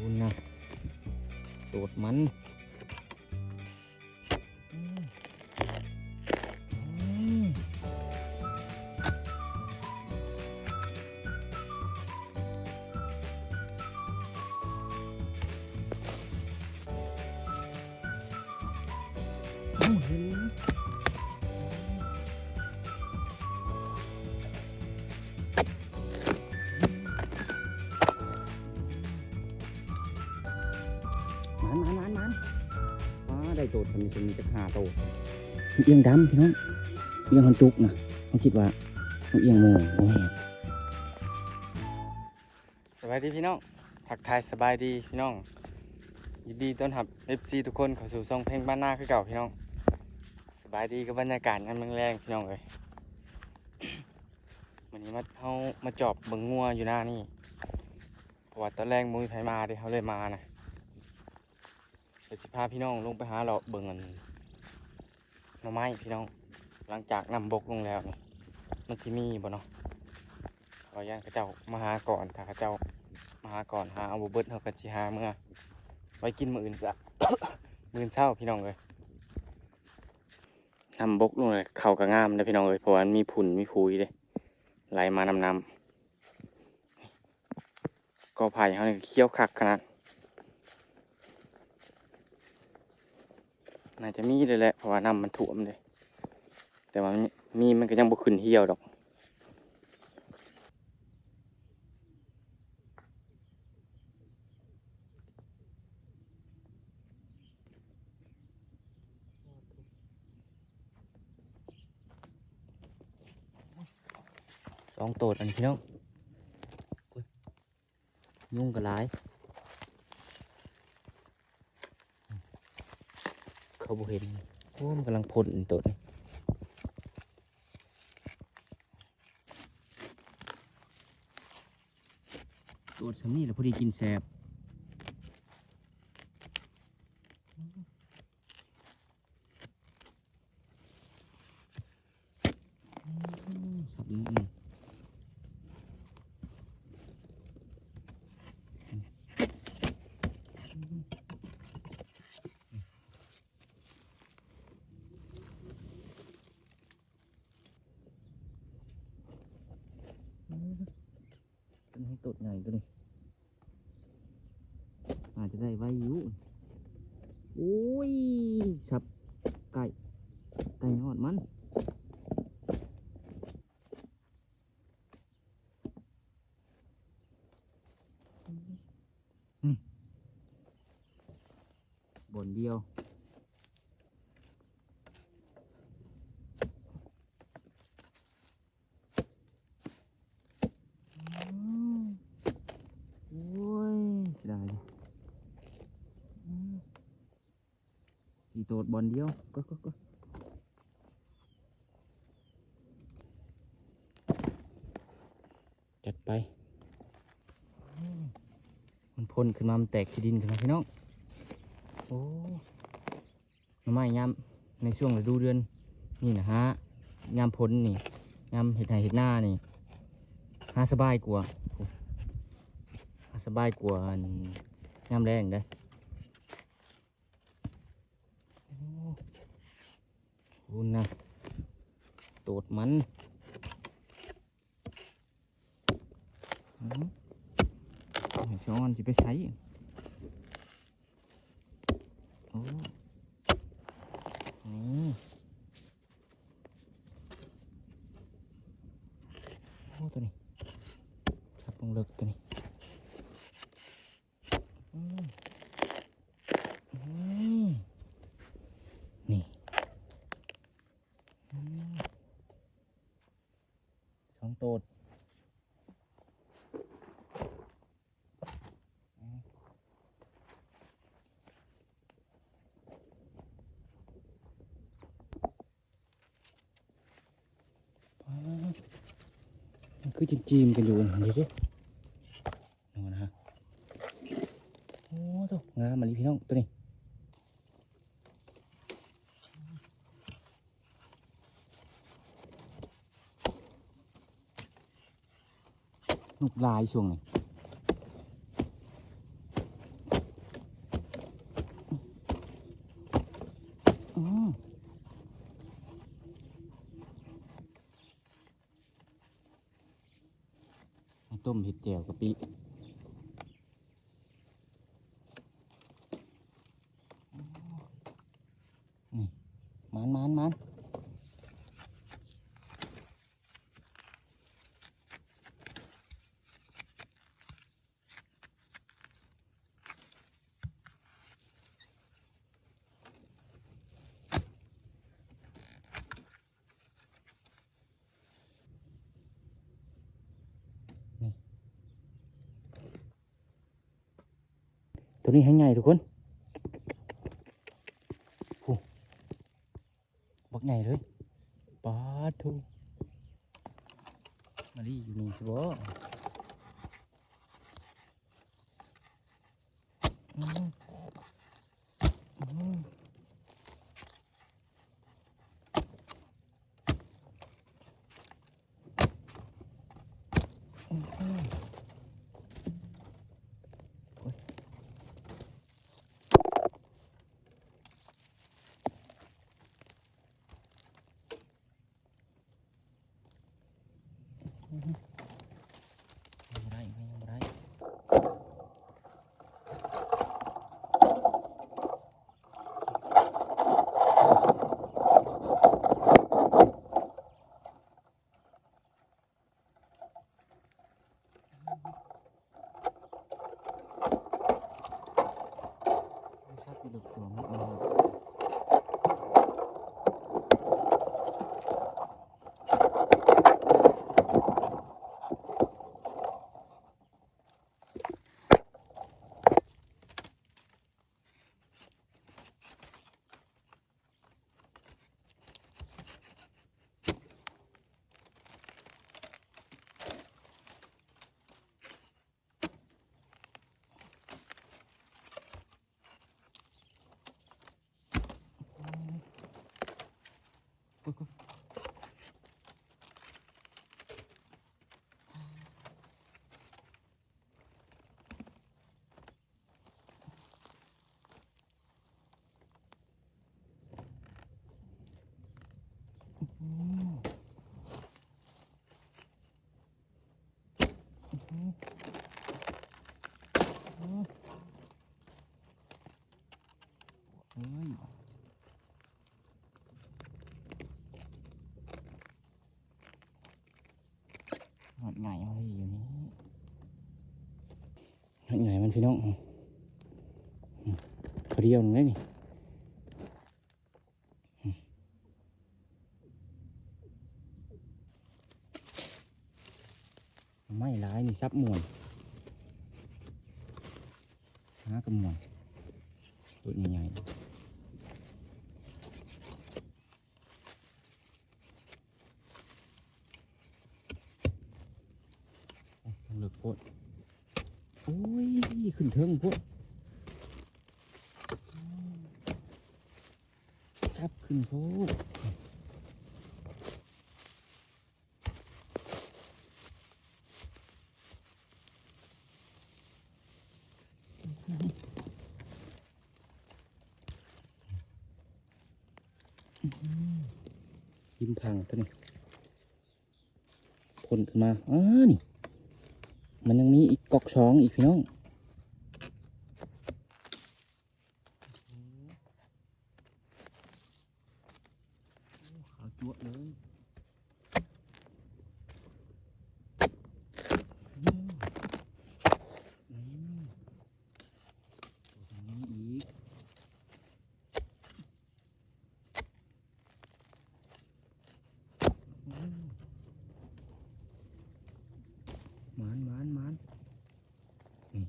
ดูนะโดดมัน ได้โตดทำไมจะมีจะหาโตดเอียงดำพี่น้องเอียงหันจุกนะเขาคิดว่ามันเอียงโม่โอ้ยสวัสดีพี่น้องทักทายสบายดีพี่น้องยินดีต้อนรับ FC ทุกคนเข้าสู่ช่องเพลงบ้านนาคือเก่าพี่น้อง สบายดีกับบรรยากาศงานเมืองแรงพี่น้องเลยวันนี้มาเขามาจอบเบิงงัวอยู่หน้านี่เพราะว่าตอนแรกมุ้ยไผมาเด้เขาเลยมานะเดี๋ยวสิพาพี่น้องลงไปหาเราเบิ่งกันหน่อไม้พี่น้อง หลังจากนำบกลงแล้วนี่มันสิมีบ่เนาะขอย่านเขาเจ้ามาหาก่อนถ้าเขาเจ้ามาหาก่อนหาเอาบเบิดเขาก็สิหาเมื่อไว้กินมื้ออื่นซะ มื้ออนเช้าพี่น้องเลยนำบกลงเลยเข้าก็งามเด้อพี่น้องเลยเพราะว่ามันมีผุ่นมีผุยเด้ไหลมานำนำกอไผ่เขาเนี่เคี้ยวคักขนาด น่าจะมีเลยแหละเพราะว่าน้ำมันท่วมเลย แต่ว่ามีมันก็ยังบ่ขึ้นเหี่ยวดอกสองโตดอันนี้พี่น้องอุ๊ยยุ่งกับหลาย เขาบ่เห็นโอ้มันกำลังพ่นตัวนี้ตัวสำนี่แหละพอดีกินแสบอืมสับนิดหนึงเป็นให้ตดใหญ่ตัวนี้ อาจจะได้ไว้อยู่โอ้ยสับไก่ไก่หอดมันบนเดียว โอ้ยเสียดายเลยอืม สี่โตดบอลเดียวก็ก็ก็จัดไปอืมมันพ่นขึ้นมามันแตกที่ดินขึ้นมาพี่น้องโอ้หน่อไม้ยามในช่วงฤดูเดือนนี่นะฮะยามพ้นนี่ยามเห็ดไห่เห็ดหน้านี่หาสบายกว่าโอ้หาสบายกว่าอันยามแรงเด้อโอ้ คุณนะตูดมันอืมให้ช้อนจะไปใช้ โอ้นี่โอ้ตัวนี้ชับลงเลิกตัวนี้อืมอืมนี่อืมสองโตูดคือจิ้มๆกันอยู่นี่ด้ นุกลายช่วงนี้ต้มเห็ดแจ่วกะปิ ตัวนี้ให้ง่ายทุกคนโอ้บักไงเลยปาทูมาดีอยู่นี่สิบ่อืมอืมอืมอืมโอ้ย ยังบ่ได้ยังบ่ได้ชอบไปหลบตัวมันเองอุ๊ยอุ๊ยอืมอืมอืม เฮ้ยหอดไงเอาไว้อยู่นี่หอดไงมันพี่น้องเดียวนึงเลยนี่อืมไม่ร้ายนี่ ซับมวนหากระมวนตัวใหญ่ๆโอ้ต้องเลือกโพดโอ้ย ขึ้นเทิงพวกจับขึ้นโพด ยิ้มพังตัวนี้พ่นขึ้นมาอ้านี่ มันยังมีอีกกอกช้องอีกพี่น้องขาวจั่วะเลยอืมอืมตัวนี้อีกอืมหมานหมานหมานนี่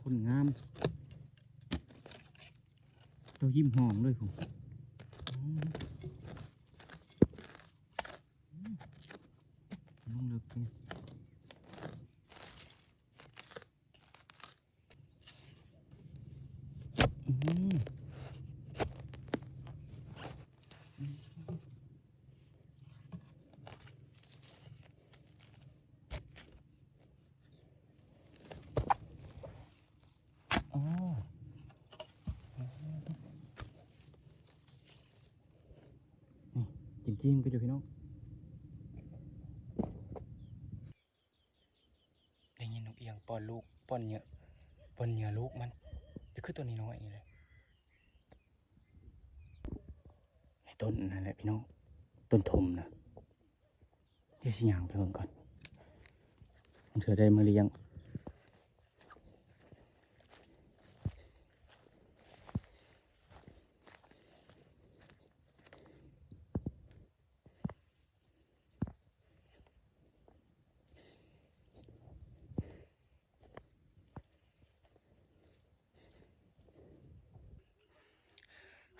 คน งาม ตัวยิ้มหองเลยผมอืมอืมลงเลิกเลยอืม จิ้มจิ้มๆกันอยู่พี่น้องได้ยินนกเอียงป้อนลูกป้อนเหยื่อป้อนเหยื่อลูกมันจะคือตัวนี้น้อยนี่เลยไอ้ต้นนั่นแหละพี่น้องต้นทมนะเดี๋ยวสิยางไปเบิ่งก่อนมันเสือได้มาเลี้ยง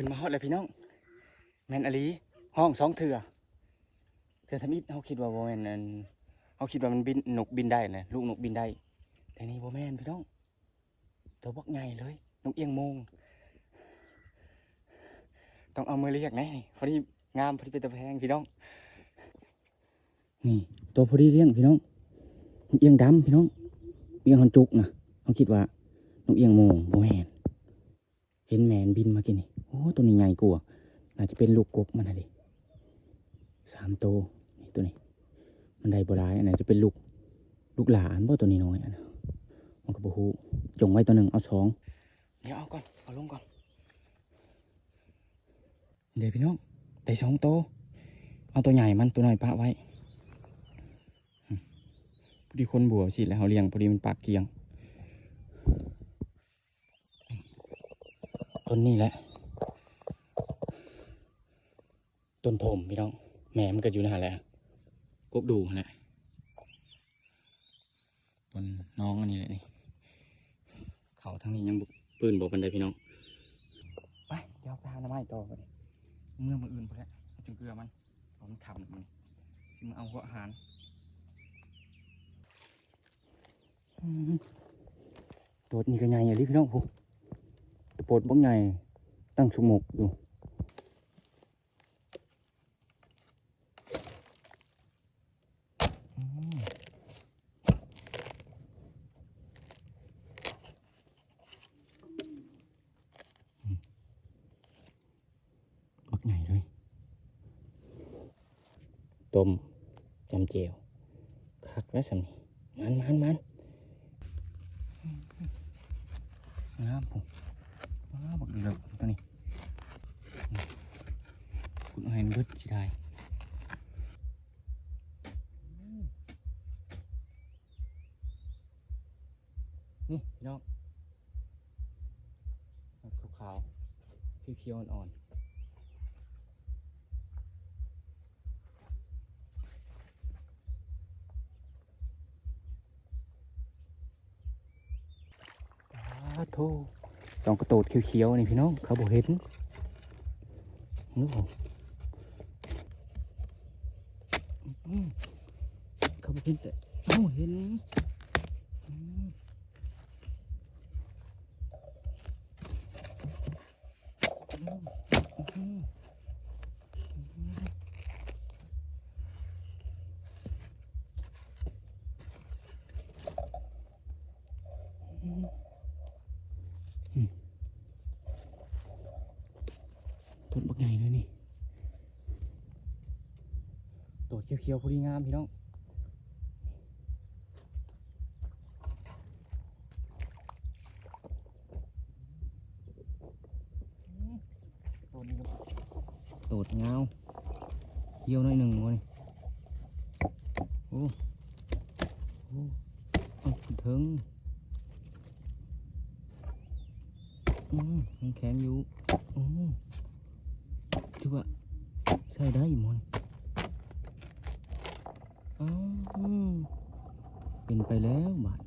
ขึ้นมาฮอดเลยพี่น้องแมนอลีห้องสองเถื่อเถื่อทำอิดเขาคิดว่าโบแมนอันเขาคิดว่ามันบินนกบินได้นะลูกนกบินได้ แต่นี่โบแมนพี่น้องตัวบักใหญ่เลยนกเอียงมงต้องเอามือเรียกน่พอดีงามพอดีเป็นตะแพงพี่น้อง นี่ตัวพอดีเลี้ยงพี่น้องนกเอียงดำพี่น้องเอียงหอนจุกนะเขาคิดว่านกเอียงมงโบแมน เห็นแมนบินมากินนี่โอ้ตัวนี้ใหญ่กว่าน่าจะเป็นลูกกบมันนะดิสามโตนี่ตัวนี้ มันได้บร้ายอันไหนจะเป็นลูกลูกหลานบ่ตัวนี้น้อยอันนะมันก็บ่ฮู้จงไว้ตัวหนึ่งเอาสองเดี๋ยวเอาก่อนเอาลงก่อนเดี๋ยวพี่น้องได้สองโตเอาตัวใหญ่มันตัวน้อยปะไว้พอดีคนบัวสิแล้วเขาเลี้ยงพอดีมันปากเกียง ต้นนี้แหละ ต้นถมพี่น้องแม่มันก็อยู่ในหาแหละกบดูหั่นแหละต้นน้องอันนี้แหละนี่ เขาทั้งนี้ยังบุปืนบอกบันไดพี่น้อง ไปเดี๋ยวไปหาหน้ำไม้ต่อไปเมื่อมืออื่นพอแล้วเอาจุงเกลือมันเอามันขำมันซึ่งเอาหัวอาหารอืมตัวนี้ก็ใหญ่อย่างนี้พี่น้องผู้ตะโปดบักใหญ่ตั้งชุมกอยู่อืมอืมบักใหญ่เลยต้มจำเจียวคักแล้วสำนี่มันมันมันงามผม ว้าวบักเหลือกตัวนี้คุณเอาให้มันเบิดสิได้นี่พี่น้องขาวๆเพียวๆอ่อนๆอ้าโธ่ จ องกระโตดเขียวๆนี่พี่น้องเขาบอกเห็นนู้เขาบอกเห็นแต่เขาเห็นอืมอืมอืมอืม ต้นบักใหญ่เลยนี่โดดเขียวพอดีงามพี่น้องโดดเงาเขียวหน่อยหนึ่งวะนี่โอ้โอ้เอาถึงอืมแข็งอยู่โอ้ถือว่าใส่ได้หมดอ้าวอืมเป็นไปแล้วบาด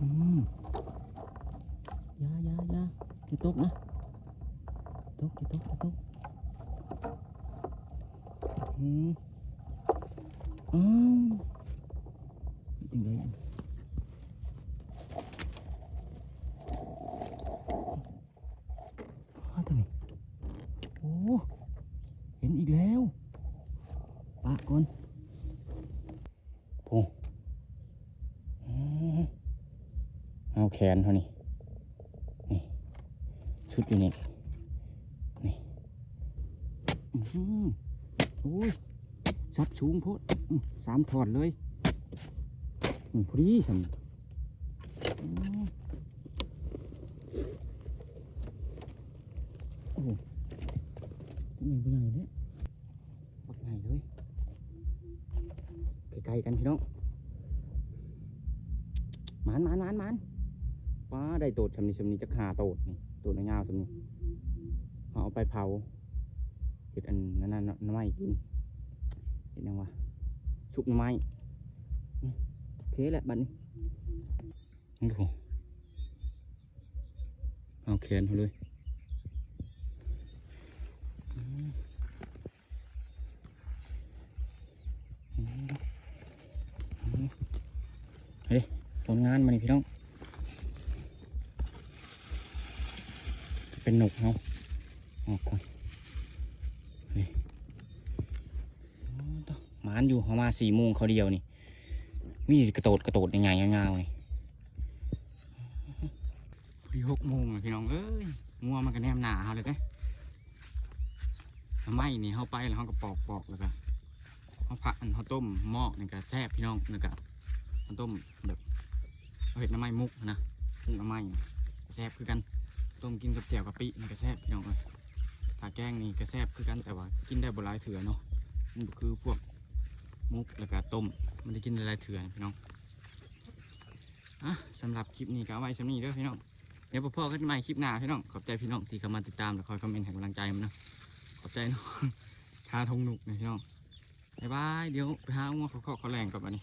อืมอยาอยาอยาจะตกนะ ตกจะตกจะตกอืมอ้าวจริงเลยอ้าวตัวนี้โอ้ เห็นอีกแล้วปะก่อนโอ้อืมเอา แขนเท่านี้นี่ชุดอยู่นี่นี่โอ้ยซับสูงโพดสามถอดเลยอืมพอดีสันอืมโอ้โหตัวใหญ่ตัวเนี่ยบักใหญ่เลยใกล้ๆกันพี่น้องมานมานมานมาน้าได้โตดชำนี้ชำนี้จะขาโตดนี่โตดในงาวชำนี้เอาเอาไปเผาเห็ดอันนั้นน่ะน้ำไม้กินเห็ดยังวะชุบน้ำไม้เคแหละบัดนี้นี่ดูเอาแขนเขาเลยเฮ้ยผลงานมานี่พี่น้อง เป็นหนกเขาออกก่อนนี่ตะหมานอยู่เขามาสี่โมงเขาเดียวนี่มีกระโดดกระโดดยังไงาๆนี่พอดีหกโมงพี่น้องเอ้ยงัวมันก็แนมหนาเขาเลยเด้ทำไมนี่เขาไปแล้วเขาก็ปอกปอกแล้วก็เขาผัดเขาต้มหม้อนี่ก็แซ่บพี่น้องนี่ก็เขาต้มแบบเขาเห็ดน้ำไม้มุกนะน้ำไม้แซ่บคือกัน ต้มกินกับแจ่วกะปินี่ก็แซ่บพี่น้องเลยถ้าแกงนี่ก็แซ่บคือกันแต่ว่ากินได้บ่หลายเถื่อเนาะมันคือพวกมุกแล้วก็ต้มมันจะกินได้หลายเถื่อนพี่น้องอะสำหรับคลิปนี้ก็เอาไว้สำนี้เด้อพี่น้องเดี๋ยวพ่อๆกันใหม่คลิปหน้าพี่น้องขอบใจพี่น้องที่เข้ามาติดตามและคอยคอมเมนต์ให้กำลังใจมันนะขอบใจเนาะทาทงหนุกนะพี่น้องบ๊ายบายเดี๋ยวไปหาอ้วเขาเขาเขาแรงก่อนบัดนี้